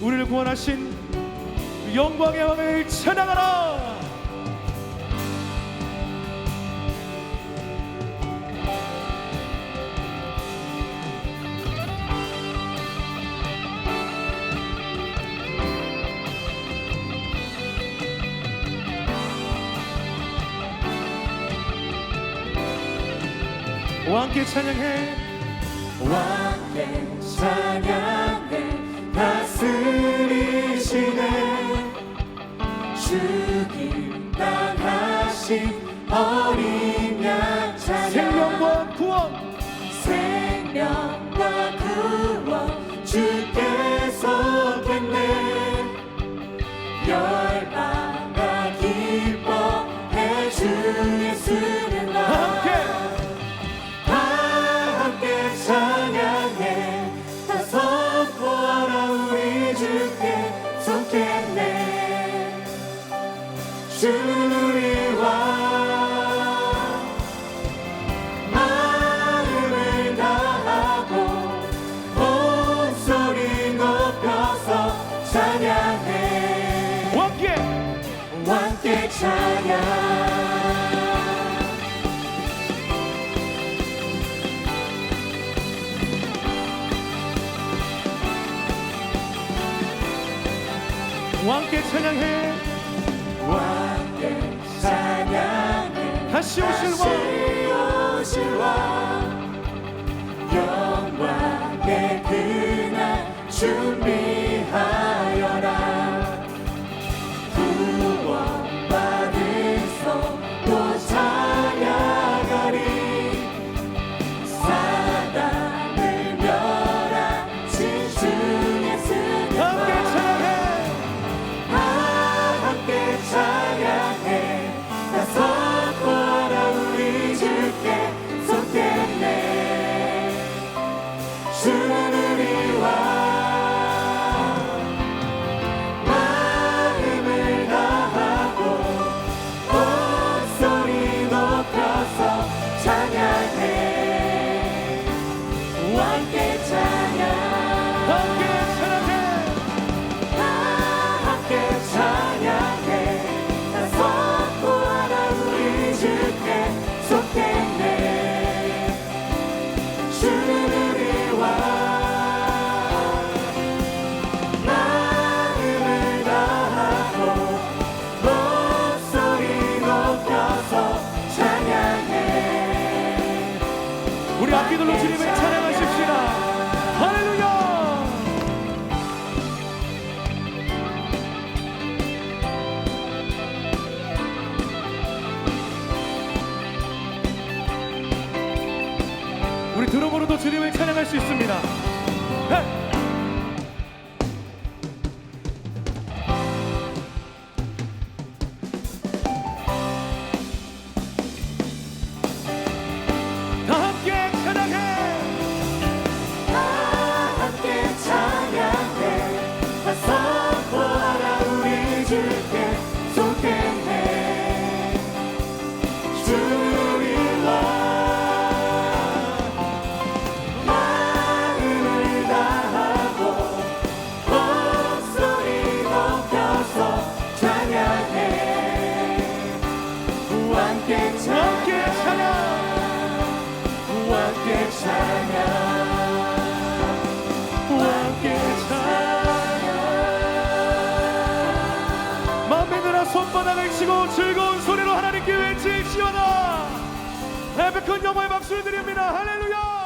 우리를 구원하신 그 영광의 왕을 찬양하라. 왕께 찬양해. 왕께 찬양 우리와 마음을 다하고 목소리 높여서 찬양해. 왕께 왕께 찬양. 왕께 찬양해 다시 오실 왕 영광의 그날 준비 우리 악기들로 주님을 찬양하십시다. 할렐루야! 우리 드럼으로도 주님을 찬양할 수 있습니다. 헤! 손바닥을 치고 즐거운 소리로 하나님께 외치시오다. 에픽한 영화의 박수를 드립니다. 할렐루야